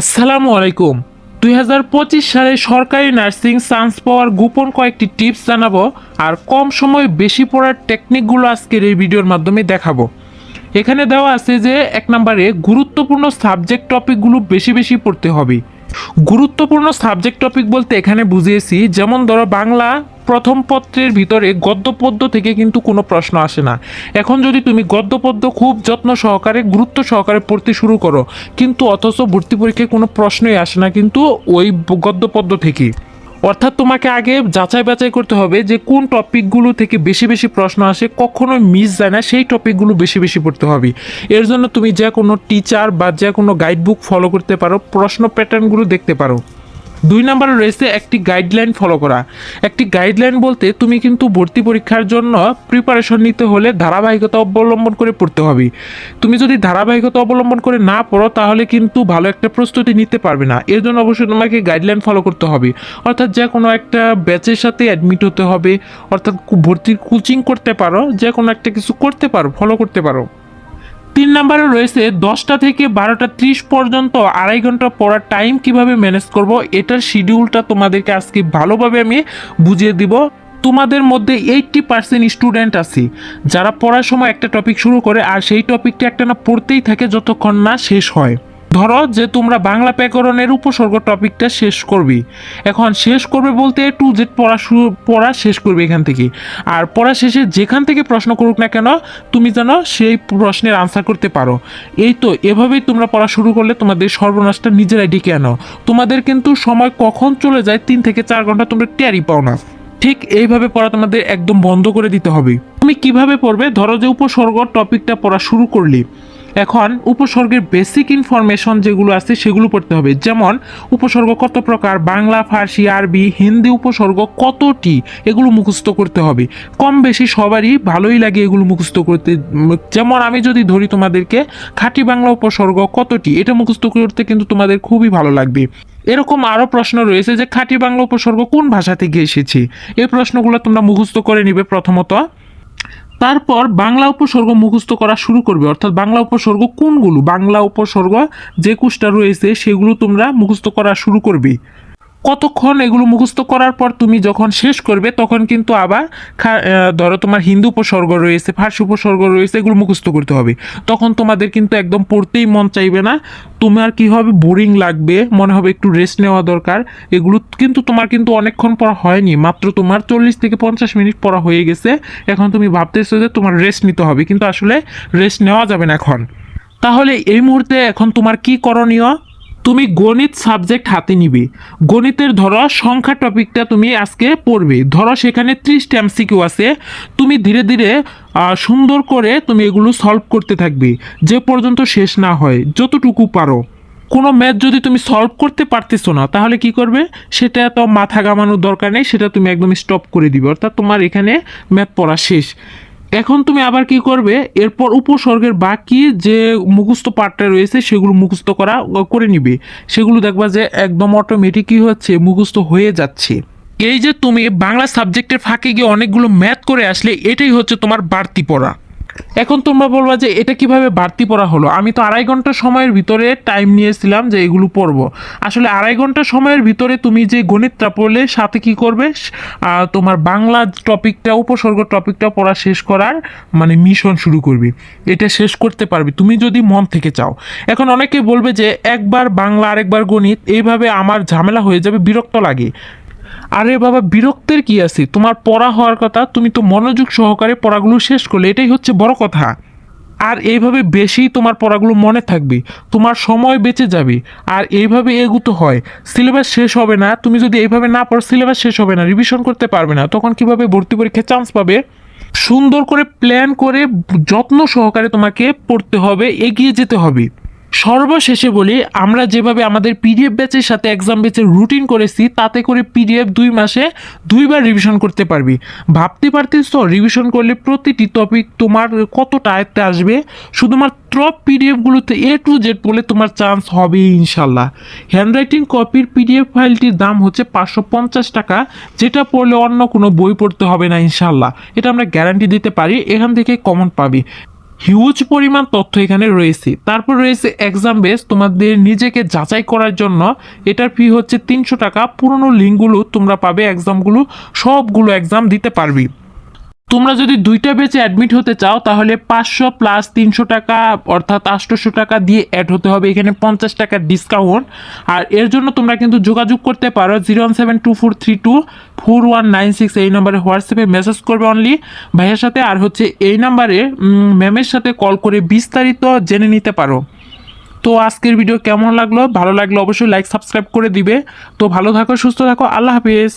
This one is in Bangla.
আসসালামু আলাইকুম। দুই হাজার পঁচিশ সালে সরকারি নার্সিং চান্স পাওয়ার গোপন কয়েকটি টিপস জানাব আর কম সময় বেশি পড়ার টেকনিকগুলো আজকের এই ভিডিওর মাধ্যমে দেখাবো। এখানে দেওয়া আছে যে, এক নম্বরে গুরুত্বপূর্ণ সাবজেক্ট টপিকগুলো বেশি বেশি পড়তে হবে। গুরুত্বপূর্ণ সাবজেক্ট টপিক বলতে এখানে বুঝিয়েছি, যেমন ধরো বাংলা প্রথম পত্রের ভিতরে গদ্য পদ্য থেকে কিন্তু কোনো প্রশ্ন আসে না। এখন যদি তুমি গদ্য পদ্য খুব যত্ন সহকারে, গুরুত্ব সহকারে পড়তে শুরু করো, কিন্তু অথচ ভর্তি পরীক্ষায় কোনো প্রশ্নই আসে না কিন্তু ওই গদ্য পদ্য থেকে। অর্থাৎ তোমাকে আগে যাচাই বাছাই করতে হবে যে কোন টপিকগুলো থেকে বেশি বেশি প্রশ্ন আসে, কখনো মিস যায় না, সেই টপিকগুলো বেশি বেশি পড়তে হবে। এর জন্য তুমি যে কোনো টিচার বা যে কোনো গাইড বুক ফলো করতে পারো, প্রশ্ন প্যাটার্নগুলো দেখতে পারো। দুই নম্বরে রয়েছে একটি গাইডলাইন ফলো করা। একটি গাইডলাইন বলতে তুমি কিন্তু ভর্তি পরীক্ষার জন্য প্রিপারেশন নিতে হলে ধারাবাহিকতা অবলম্বন করে পড়তে হবে। তুমি যদি ধারাবাহিকতা অবলম্বন করে না পড়ো, তাহলে কিন্তু ভালো একটা প্রস্তুতি নিতে পারবে না। এর জন্য অবশ্যই তোমাকে গাইডলাইন ফলো করতে হবে। অর্থাৎ যে কোনো একটা ব্যাচের সাথে অ্যাডমিট হতে হবে, অর্থাৎ ভর্তির কোচিং করতে পারো যে কোনো একটা কিছু করতে পারো ফলো করতে পারো। তিন নাম্বারে রয়েছে দশটা থেকে বারোটা ত্রিশ পর্যন্ত আড়াই ঘণ্টা পড়ার টাইম কীভাবে ম্যানেজ করব, এটার শিডিউলটা তোমাদেরকে আজকে ভালোভাবে আমি বুঝিয়ে দিব। তোমাদের মধ্যে এইটটি পার্সেন্ট স্টুডেন্ট আছি। যারা পড়ার সময় একটা টপিক শুরু করে, আর সেই টপিকটা একটা না পড়তেই থাকে যতক্ষণ না শেষ হয়। ধরো যে তোমরা বাংলা ব্যাকরণের উপসর্গ টপিকটা শেষ করবি। এখন শেষ করবে বলতে টু জেড পড়া শুরু, পড়া শেষ করবে এখান থেকে। আর পড়া শেষে যেখান থেকে প্রশ্ন করুক না কেন, তুমি যেন সেই প্রশ্নের আনসার করতে পারো। এই তো, এভাবেই তোমরা পড়া শুরু করলে তোমাদের সর্বনাশটা নিজেরাই ডেকে আনো। তোমাদের কিন্তু সময় কখন চলে যায় তিন থেকে চার ঘণ্টা তোমরা টেয়ারি পাও না। ঠিক এইভাবে পড়া তোমাদের একদম বন্ধ করে দিতে হবে। তুমি কীভাবে পড়বে? ধরো যে উপসর্গ টপিকটা পড়া শুরু করলি। এখন উপসর্গের বেসিক ইনফরমেশন যেগুলো আছে সেগুলো পড়তে হবে। যেমন, উপসর্গ কত প্রকার? বাংলা, ফার্সি, আরবি, হিন্দি উপসর্গ কতটি? এগুলো মুখস্থ করতে হবে। কম বেশি সবারই ভালোই লাগে এগুলো মুখস্থ করতে। যেমন, আমি যদি ধরি তোমাদেরকে, খাঁটি বাংলা উপসর্গ কতটি? এটা মুখস্থ করতে কিন্তু তোমাদের খুবই ভালো লাগবে। এরকম আরও প্রশ্ন রয়েছে যে, খাঁটি বাংলা উপসর্গ কোন ভাষা থেকে এসেছে? এই প্রশ্নগুলো তোমরা মুখস্থ করে নিবে প্রথমত। তারপর বাংলা উপসর্গ মুখস্থ করা শুরু করবে। অর্থাৎ বাংলা উপসর্গ কোনগুলো? বাংলা উপসর্গ যে কুষ্টা রয়েছে, সেগুলো তোমরা মুখস্থ করা শুরু করবে। কতক্ষণ এগুলো মুখস্থ করার পর তুমি যখন শেষ করবে, তখন কিন্তু আবার ধরো তোমার হিন্দু উপসর্গ রয়েছে, ফার্সি উপসর্গ রয়েছে, এগুলো মুখস্থ করতে হবে। তখন তোমাদের কিন্তু একদম পড়তেই মন চাইবে না। তোমার কি হবে? বোরিং লাগবে, মনে হবে একটু রেস্ট নেওয়া দরকার। এগুলো কিন্তু তোমার কিন্তু অনেকক্ষণ পড়া হয়নি, মাত্র তোমার চল্লিশ থেকে পঞ্চাশ মিনিট পড়া হয়ে গেছে। এখন তুমি ভাবতেছো যে তোমার রেস্ট নিতে হবে, কিন্তু আসলে রেস্ট নেওয়া যাবে না এখন। তাহলে এই মুহূর্তে এখন তোমার কি করণীয়? তুমি গণিত সাবজেক্ট হাতে নিবে। গণিতের ধরো সংখ্যা টপিকটা তুমি আজকে পড়বে। ধরো সেখানে ত্রিশটা এমসিকিউ আছে। তুমি ধীরে ধীরে সুন্দর করে তুমি এগুলো সলভ করতে থাকবে। যে পর্যন্ত শেষ না হয়, যতটুকু পারো। কোনো ম্যাথ যদি তুমি সলভ করতে পারতেছো না, তাহলে কি করবে? সেটা তো মাথা ঘামানোর দরকার নেই, সেটা তুমি একদম স্টপ করে দিবে। অর্থাৎ তোমার এখানে ম্যাথ পড়া শেষ। এখন তুমি আবার কি করবে? এরপর উপসর্গের বাকি যে মুখস্থ পার্টটা রয়েছে, সেগুলো মুখস্থ করা করে নিবে। সেগুলো দেখবা যে একদম অটোমেটিক কি হচ্ছে, মুখস্থ হয়ে যাচ্ছে। এই যে তুমি বাংলা সাবজেক্টের ফাঁকে গিয়ে অনেকগুলো ম্যাথ করে আসলে, এটাই হচ্ছে তোমার বাড়তি পড়া। এখন তোমরা বলবা যে এটা কীভাবে বাড়তি পড়া হলো? আমি তো আড়াই ঘণ্টা সময়ের ভিতরে টাইম নিয়েছিলাম যে এগুলো পড়ব। আসলে আড়াই ঘণ্টা সময়ের ভিতরে তুমি যে গণিতটা পড়লে, সাথে কি করবে? তোমার বাংলা টপিকটা উপসর্গ টপিকটা পড়া শেষ করার মানে মিশন শুরু করবে। এটা শেষ করতে পারবে। তুমি যদি মন থেকে চাও। এখন অনেকে বলবে যে, একবার বাংলা, আরেকবার গণিত, এইভাবে আমার ঝামেলা হয়ে যাবে, বিরক্ত লাগে। আরে বাবা, বিরক্তের কি আছে? তোমার পড়া হওয়ার কথা, তুমি তো মনোযোগ সহকারে পড়াগুলো শেষ করলে, এটাই হচ্ছে বড় কথা। আর এইভাবে বেশি তোমার পড়াগুলো মনে থাকবে, তোমার সময় বেঁচে যাবে, আর এইভাবে এগুতো হয়। সিলেবাস শেষ হবে না, তুমি যদি এইভাবে না পড়ো, সিলেবাস শেষ হবে না রিভিশন করতে পারবে না, তখন কীভাবে ভর্তি পরীক্ষায় চান্স পাবে? সুন্দর করে প্ল্যান করে যত্ন সহকারে তোমাকে পড়তে হবে, এগিয়ে যেতে হবে। সর্বশেষে বলি, আমরা যেভাবে আমাদের পিডিএফ ব্যাচের সাথে এক্সাম ব্যাচের রুটিন করেছি, তাতে করে পিডিএফ দুই মাসে দুইবার রিভিশন করতে পারবি। ভাবতে পারতিস তো রিভিশন করলে প্রতিটি টপিক তোমার কতটা আয়ত্তে আসবে? শুধুমাত্র পিডিএফগুলোতে এ টু জেড বলে তোমার চান্স হবে ইনশাল্লাহ। হ্যান্ডরাইটিং কপির পিডিএফ ফাইলটির দাম হচ্ছে পাঁচশো পঞ্চাশ টাকা, যেটা পড়লে অন্য কোনো বই পড়তে হবে না ইনশাল্লাহ। এটা আমরা গ্যারান্টি দিতে পারি, এখান থেকে কমন পাবি। হিউজ পরিমাণ তথ্য এখানে রয়েছে। তারপর রয়েছে এক্সাম বেস তোমাদের নিজেকে যাচাই করার জন্য। এটার ফি হচ্ছে তিনশো টাকা। পুরনো লিঙ্কগুলো তোমরা পাবে এক্সামগুলো সবগুলো এক্সাম দিতে পারবি। তোমরা যদি দুইটা বেচে অ্যাডমিট হতে চাও, তাহলে পাঁচশো প্লাস তিনশো টাকা, অর্থাৎ আটশোশো টাকা দিয়ে অ্যাড হতে হবে। এখানে পঞ্চাশ টাকার ডিসকাউন্ট আর এর জন্য তোমরা কিন্তু যোগাযোগ করতে পারো zero one seven two four three two four one nine six এই নম্বরে হোয়াটসঅ্যাপে মেসেজ করবে অনলি ভাইয়ের সাথে আর হচ্ছে এই নাম্বারে ম্যামের সাথে কল করে বিস্তারিত জেনে নিতে পারো। তো আজকের ভিডিও কেমন লাগল? ভালো লাগল অবশ্যই লাইক সাবস্ক্রাইব করে দিবে। তো ভালো থাকো, সুস্থ থাকো। আল্লাহ হাফিজ।